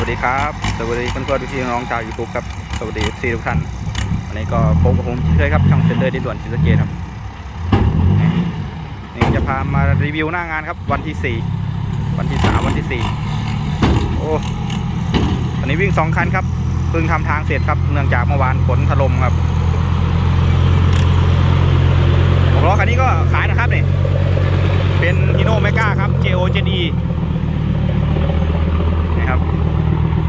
วัสดีครับ สวัสดีเพื่อนๆพี่น้องชาวยูทูบครับสวัสดีซีทุกท่านวันนี้ก็พบกับผมเช่คยครับช่องเซนเตอร์ดิด่วนศรีสเกดครับนี่จะพามารีวิวหน้างานครับ วันที่4วันที่3วันที่4โอ้วันนี้วิ่ง2คันครับเพิ่งทำทางเสร็จครับเนื่องจากเมื่อวานฝนถล่มครับล้อคันนี้ก็ขายนะครับเนี่เป็นฮิโนเมกาครับ JO JD นะครับ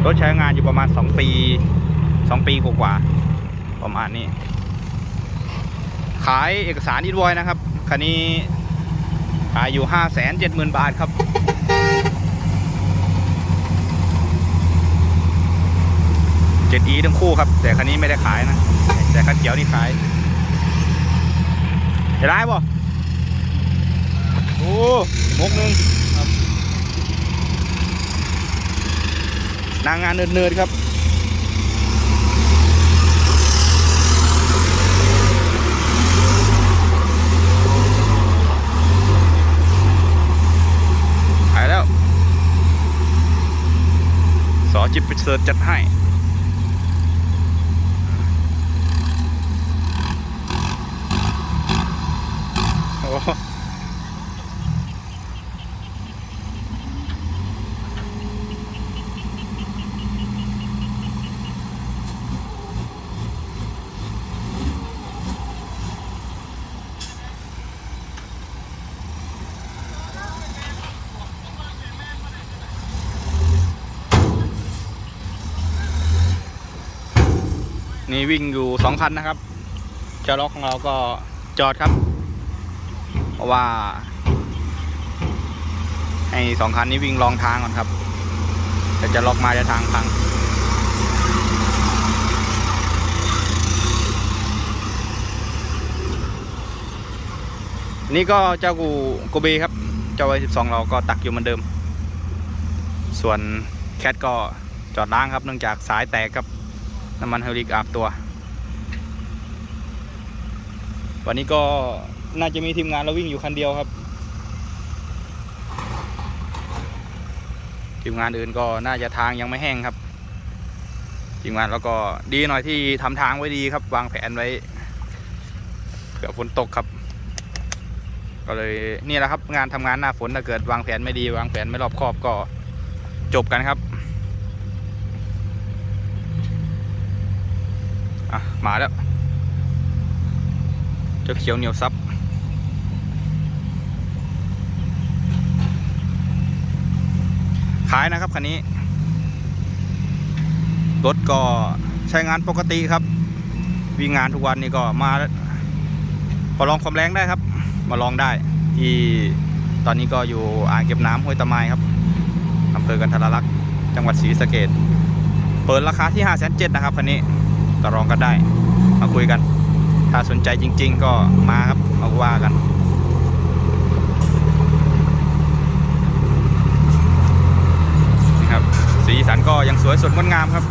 รถใช้งานอยู่ประมาณ 2 ปี 2 ปีกว่าๆประมาณนี้ ขายเอกสารอีดวอยนะครับ คันนี้ขายอยู่ 5 7 0 0 0 0 บาทครับเจ็ดอีทั้งคู่ครับ แต่คันนี้ไม่ได้ขายนะ แต่คันเขียวนี่ขายจะได้ป่ะโอ้มกหนึ่งครับ นางงานเนิร์ดๆครับ หายแล้ว สอจิบไปเสิร์ชจัดให้โอ้ นี่วิ่งอยู่สองคันนะครับเจ้าล็อกของเราก็จอดครับ เพราะว่า ให้สองคันนี้วิ่งลองทางก่อนครับแต่จะล็อกมาจะทางพังนี่ก็เจ้ากูโกเบครับ เจ้าวัยสิบสองเราก็ตักอยู่เหมือนเดิม ส่วนแคทก็จอดล้างครับเนื่องจากสายแตกครับ น้ำมันเฮลิกอาบตัว วันนี้ก็น่าจะมีทีมงานเราวิ่งอยู่คันเดียวครับ ทีมงานอื่นก็น่าจะทางยังไม่แห้งครับทีมงานเราก็ดีหน่อยที่ทำทางไว้ดีครับ วางแผนไว้เผื่อฝนตกครับ ก็เลยนี่แหละครับ งานทำงานหน้าฝนถ้าเกิดวางแผนไม่ดี วางแผนไม่รอบคอบก็จบกันครับ อะ มาแล้วเจ้าเขียวเหนียวซับขายนะครับคันนี้ รถก็ใช้งานปกติครับ วิ่งงานทุกวันนี้ก็มาก็ลองความแรงได้ครับ มาลองได้ ที่ตอนนี้ก็อยู่อ่างเก็บน้ำห้วยตะไมครับอำเภอกันทรลักษณ์จังหวัดศรีสะเกดเปิดราคาที่ 5 7 0 0 0นะครับคันนี้ ต่อรองกันได้ มาคุยกัน ถ้าสนใจจริง ๆ ก็มาครับมาว่ากันนี่ครับสีสันก็ยังสวยสดงดงามครับ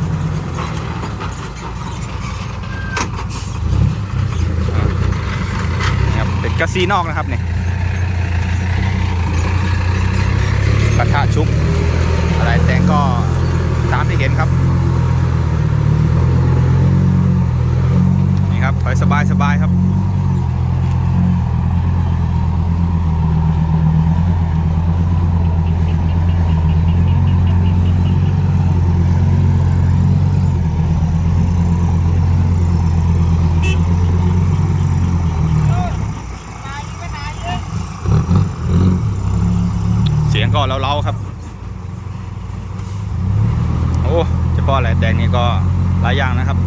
นี่ครับเป็นกระซีนอกนะครับเนี่กระทะชุบอะไรแต่งก็ตามที่เห็นครับ ครับถอยสบายสบายครับเสียงก็เล้าๆครับ โอ้เฉพาะอะไรแต่งนี่ก็หลายอย่างนะครับ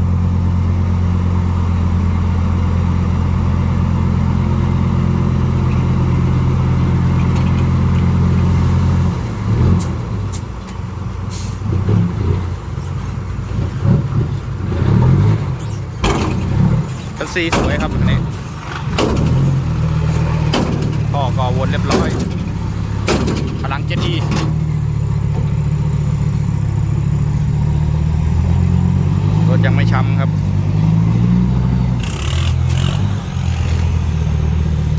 ซีสวยครับอันนี้ท่อก็วนเรียบร้อย พลังเจ็ดอีรถยังไม่ช้ำครับ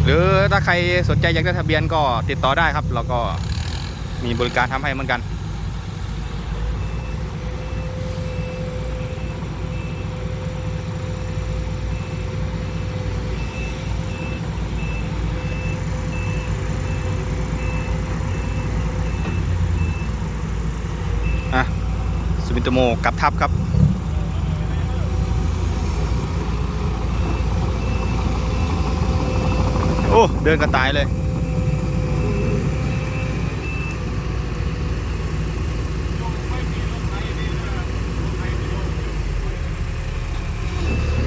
หรือถ้าใครสนใจอยากได้ทะเบียนก็ติดต่อได้ครับ เราก็มีบริการทำให้เหมือนกัน มินโตโมกับทับครับโอ้เดินกระต่ายเลย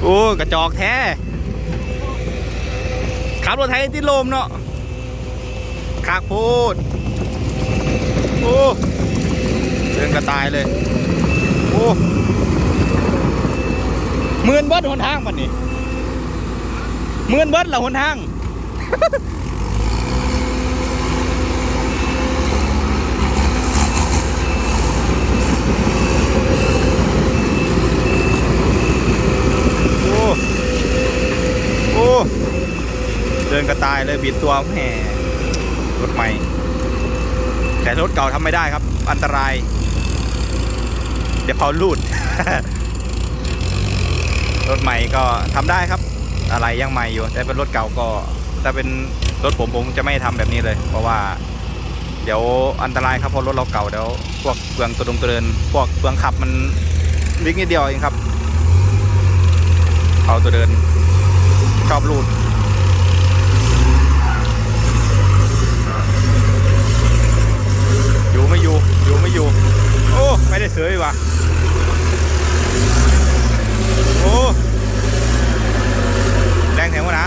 โอ้กระจอกแท้ขับรถไทยติดลมเนาะขากพูดโอ้เดินกระต่ายเลย โอ้หมื่นเบิดหนทางมันนี่หมื่นเบิดละหนทางโอ้โอ้เดินกระต่ายเลยบิดตัวแหมรถใหม่ แต่รถเก่าทำไม่ได้ครับ อันตราย เดี๋ยวเผาลูด รถใหม่ก็ทำได้ครับ อะไรยังใหม่อยู่ แต่เป็นรถเก่าก็ถ้าเป็นรถผมผมจะไม่ทำแบบนี้เลย เพราะว่า เดี๋ยวอันตรายครับเพราะรถเราเก่าเดี๋ยวพวกเปลืองตัวดงตัวเดินพวกเปลืองขับมันวิ่งนิดเดียวเองครับ เอาตัวเดินชอบลูด อยู่ไม่อยู่ อยู่ไม่อยู่ โอ้ ไม่ได้เสือว่ะโอ้ แรงแถวนะ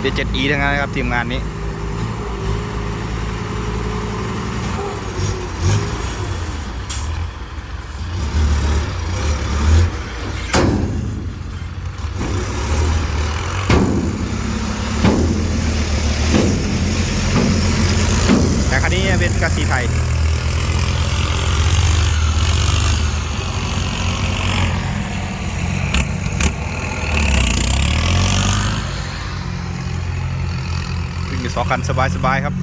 เดี๋ยวเจ็ดอีทั้งนั้นนะครับทีมงานนี้ แต่คันนี้เป็นกาสีไทย อยู่สองคันสบายๆครับ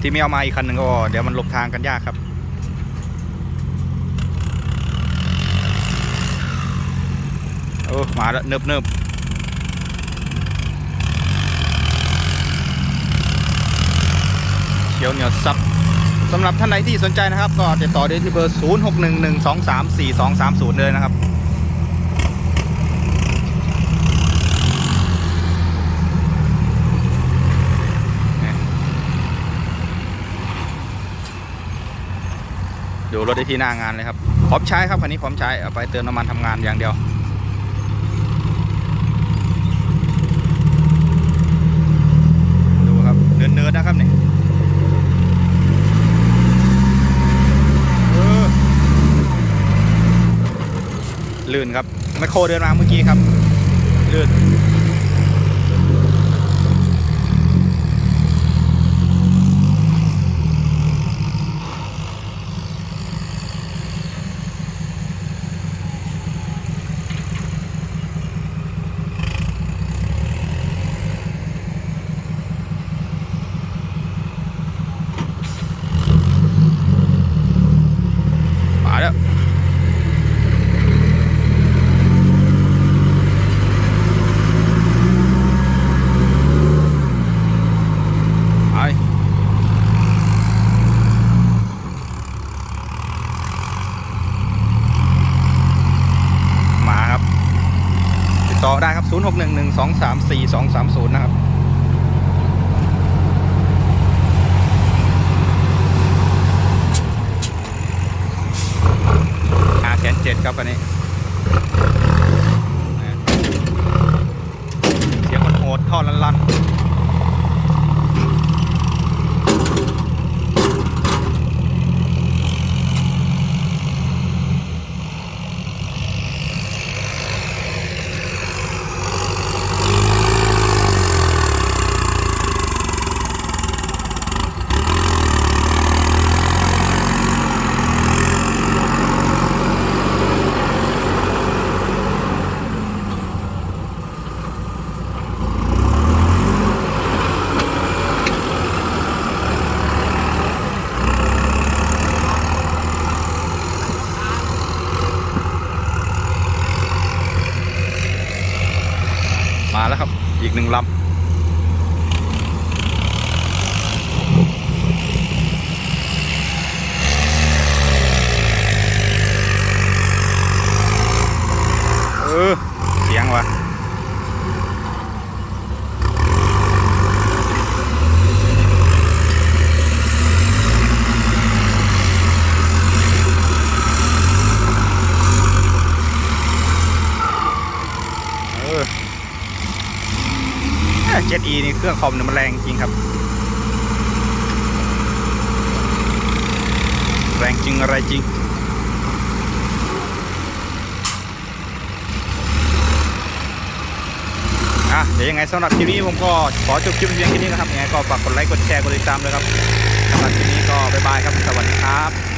ที่ไม่เอามาอีกคันหนึ่งก็เดี๋ยวมันหลบทางกันยากครับโอ้มาแล้วเนิบเนิบเขียวเหนียวซับสำหรับท่านใดที่สนใจนะครับ ก็ติดต่อได้ที่เบอร์ 0611234230 เลยนะครับ ดูรถได้ที่หน้างานเลยครับพร้อมใช้ครับคันนี้พร้อมใช้เอาไปเติมน้ำมันทำงานอย่างเดียวดูครับเนินๆนะครับเนี่ยลื่นครับแมคโครเดินมาเมื่อกี้ครับลื่น มาแล้ว ไปมาครับ ติดต่อได้ครับ 0611234230 นะครับห้าแสนเจ็ดครับอันนี้ อีกหนึ่งลำเออเสียงว่ะ 7E นี่เครื่องคอมเนี่ยมันแรงจริงครับ แรงจริงอะไรจริงอะเดี๋ยวยังไงสำหรับคลิปนี้ผมก็ขอจบคลิปเพียงแค่นี้นะครับยังไงก็ฝากกดไลค์กดแชร์กดติดตามเลยครับสำหรับคลิปนี้ก็บ๊ายบายครับสวัสดีครับ